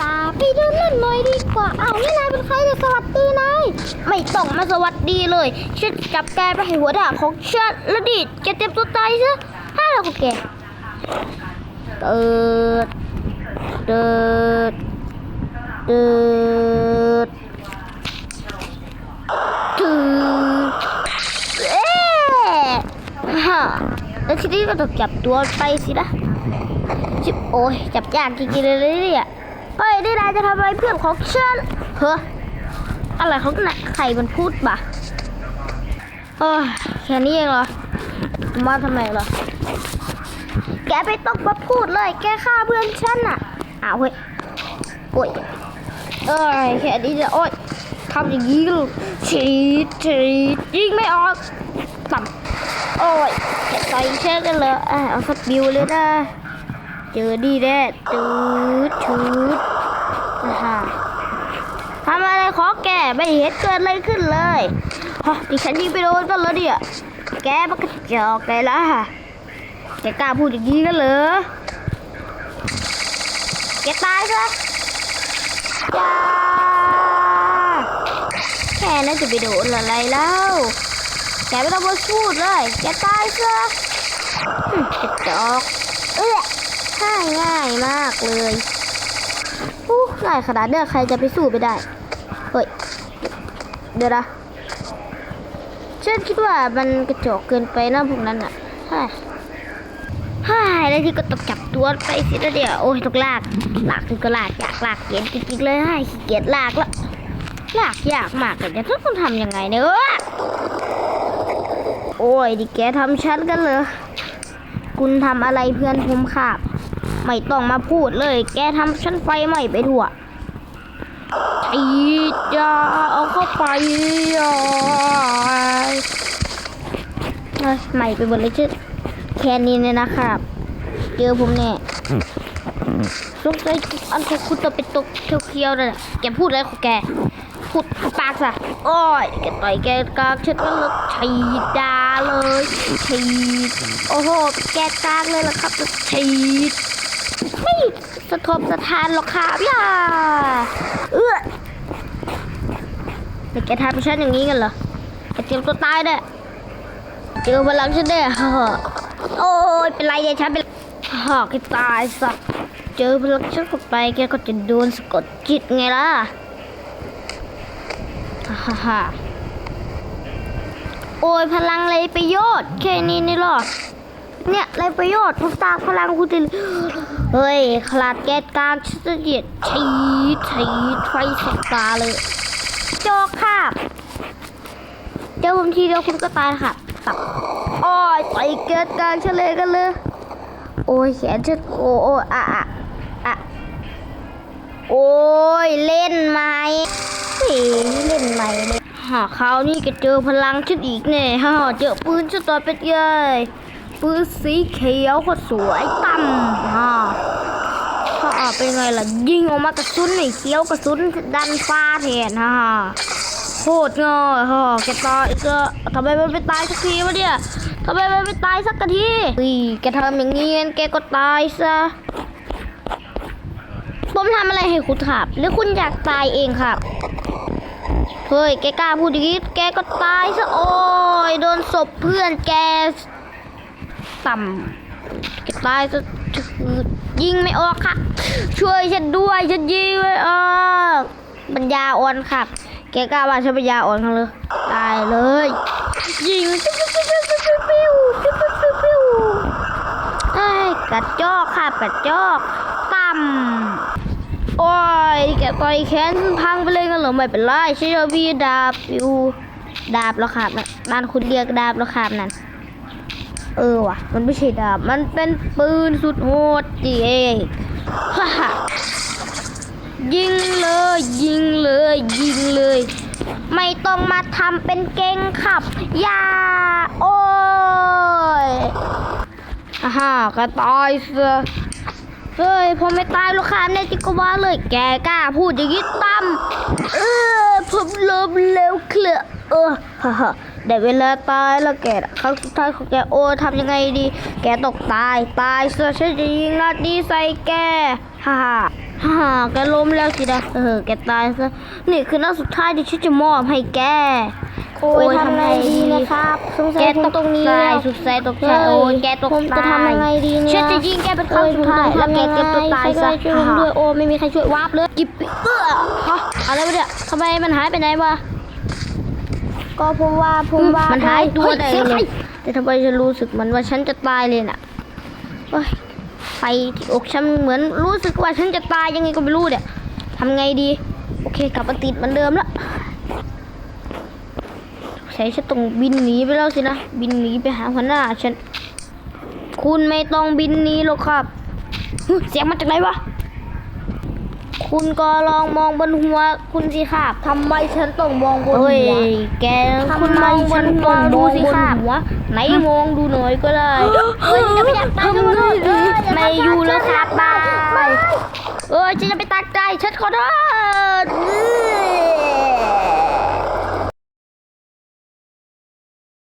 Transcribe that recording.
ลาไปเดินเล่นหน่อยดีกว่าอ้าวนี่นายเป็นใครเนี่ยสวัสดีนายไม่ต้องมาสวัสดีเลยฉันจับแกไปให้หัวหน้าของฉันแล้วดิแกเต็มตัวตายซะห้าแล้วของแกเติดเติดเติดถือเอ๊ะฮะแล้วทีนี้ก็ต้องจับตัวไปสินะชิบโอ้ยจับยากจริงๆเลยเนี่ย เฮ้ยนี่นายจะทำอะไรเพื่อนของฉันเฮ้ออะไรเของน่ะใครมันพูดบ่ะเออแค่นี้เองเหรอ มาทำไมเหรอ แกไม่ต้องมาพูดเลย แกฆ่าเพื่อนฉันน่ะอ้าวเฮ้ยโอ้ยเอ้ยแค่นี้จะโอ้ยทำอย่างนี้ลูกฉีดฉีดยิงไม่ออกต่ำโอ้ยแกใส่เชือกกันเลยอะเอาสักบิวเลยนะ เจอดีแน่ตืดชืดนะฮะทำอะไรขอแก่ไม่เห็นเกิดอะไรขึ้นเลยฮะดิฉันยิงไปโดนก็แล้วเดียแกมันกระจอกไงล่ะแกกล้าพูดอย่างนี้กันเหรอแกตายซะจ้าแค่นั้นจะไปโดนอะไรแล้วแกไม่ต้องมาพูดเลยแกตายซะหึกระจอกเอ้ย ง่าง่ายมากเลยอู้ง่ายขนาดเนี้ยใครจะไปสู้ไปได้ เฮ้ย เดี๋ยวนะฉันคิดว่ามันกระจอกเกินไปนะพวกนั้นอะฮ่าฮ่าแล้วที่ก็ต้องจับตัวไปสิแล้วเดี๋ยวโอ้ยต้องลากลากคือก็ลากอยากลากเกียจริงๆเลยให้ขี้เกียจลากแล้วลากยากมากเลยจะต้องทำยังไงเนี่ยเอ้อโอ้ยดิแกทำฉันกันเลยคุณทำอะไรเพื่อนผมครับ ไม่ต้องมาพูดเลย แกทำฉันไฟไหม้ไปทั่วอีจ้าเอาเข้าไปอะเอ้ยใหม่ไปหมดเลยชื่อแค่นี้เนี่ยนะครับ เจอผมแน่สงสัยอันของคุณจะเป็นตกเคียวๆนั่นแหละแกพูดอะไรของแก พูดปากซะโอ้ยแกต่อยแกกลางฉันก็เลยฉีดดาเลยฉีดโอ้โห แกกลางเลยล่ะครับฉีด สะทบสะทานหรอกครับย่าเอื้อแต่แกทำฉันอย่างนี้กันเหรอแกเตรียมตัวตายเด้เจอพลังฉันเด้ฮ่าโอ้ยเป็นไรยายฉันเป็นฮ่าแกตายสักเจอพลังฉันเข้าไปแกก็จะโดนสะกดจิตไงล่ะฮ่าฮ่าฮ่าโอ้ยพลังไรประโยชน์ แค่นี้นี่หรอ เนี่ยไรประโยชน์คุณตาพลังคุณจะเฮ้ยขลาดแก๊สกลางฉันจะเหยียดชีชีไฟสกตาเลยโจกครับเจอผมทีเดียวคุณก็ตายครับตับอ้ยไปแก๊สกลางฉันเลยกันเลย โอ้ยแขนฉันโอ้โอ้อะอะอะโอ้ยเล่นไหมเฮ้ยเล่นไหมเลยหาคราวนี้ก็เจอพลังฉันอีกแน่ฮ่าเจอปืนฉันต่อเป็ดเย้ย ปืนสีเขียวก็สวยต่ำฮ่าฮ่าเป็นไงล่ะ ยิงออกมากระสุนไม่เขียวกระสุนดันฟ้าแทนฮ่าโคตรง่ายฮ่าแกตายก็ทำไมมันไม่ตายสักทีวะเนี่ยทำไมมันไม่ตายสักทีเฮ้ยแกทำอย่างนี้แกก็ตายซะผมทำอะไรให้คุณครับ หรือคุณอยากตายเองครับ เฮ้ย แกกล้าพูดอย่างนี้ แกก็ตายซะโอ้ย โดนศพเพื่อนแก ต่ำจะตายจะยิงไม่ออกค่ะ ช่วยฉันด้วยฉันยิงไม่ออกปัญญาอ่อนค่ะแกกล้าว่าฉันปัญญาอ่อนเขาเลยตายเลยยิงปิ้วปิ้วปิ้วปิ้วปิ้วปิ้วปิ้วไอ้กระจอกค่ะกระจอกต่ำโอ้ยแกต่อยแขนพังไปเลยกันเหรอไม่เป็นไรฉันจะมีดาบอยู่ดาบแล้วครับนั่นคุณเรียกดาบแล้วครับนั่น เออว่ะ มันไม่ใช่ดาบ มันเป็นปืนสุดโหดจีเองฮ่าฮ่ายิงเลย ยิงเลย ยิงเลย ไม่ต้องมาทำเป็นเก่งขับยาโอ้ยอ่าฮ่ากระต่ายเสือเฮ้ยผมไม่ตายหรอกครับในจิกว่าเลย แกกล้าพูดอย่างนี้ตั้มเออผมเริ่มเร็วเคลือเออฮ่าฮ่า ได้เวลาตายแล้วแกน่ะครั้งสุดท้ายของแกโอ้ทำยังไงดี แกตกตายตายเสือฉันจะยิงนัดนี้ใส่แกฮ่าฮ่าฮ่าแกล้มแล้วสินะเออแกตายซะนี่คือนัดสุดท้ายที่ฉันจะมอบให้แกโอ้ยทำไงดีนะครับสงสัแกยตคงกตรงนี้ตายแล้วสุดใจตกใจโอ้ยแกตกผมจะตายทำยังไงดีเนี่ยฉันจะยิงแกเป็นครั้งสุดท้ายแล้วแกเก็บตัวตายซะช่วยผมด้วยโอ้ไม่มีใครช่วยวาร์ปเลยจิบเอื้อฮะอะไรวะเนี่ยทำไมมันหายไปไหนวะ ก็ผมว่าผมว่ามันหายตัวเฮ้ได้เสียงเลใครยแต่ทำไมฉันรู้สึกเหมือนว่าฉันจะตายเลยน่ะเฮ้ยไฟที่อกฉันเหมือนรู้สึกว่าฉันจะตายยังไงก็ไม่รู้เนี่ยทำไงดี โอเคกลับมาติดเหมือนเดิมแล้วใช้ฉันต้องบินหนีไปแล้วสินะบินหนีไปหาหัวหน้าฉัน คุณไม่ต้องบินหนีหรอกครับหึเสียงมาจากไหนวะ คุณก็ลองมองบนหัวคุณสิครับทำไมฉันต้องมองบนเฮ้ยหัวแกทำคุณไมมองบฉันนหัวต้องดูมองสิบนครับหัวไหนมองดูหน่อยก็ได้เฮ้ยจะไม่อยากตายทำไมเลยไม่อยู่แล้วครับบายไม่เออฉันจะไปตักใจฉันขอโทษ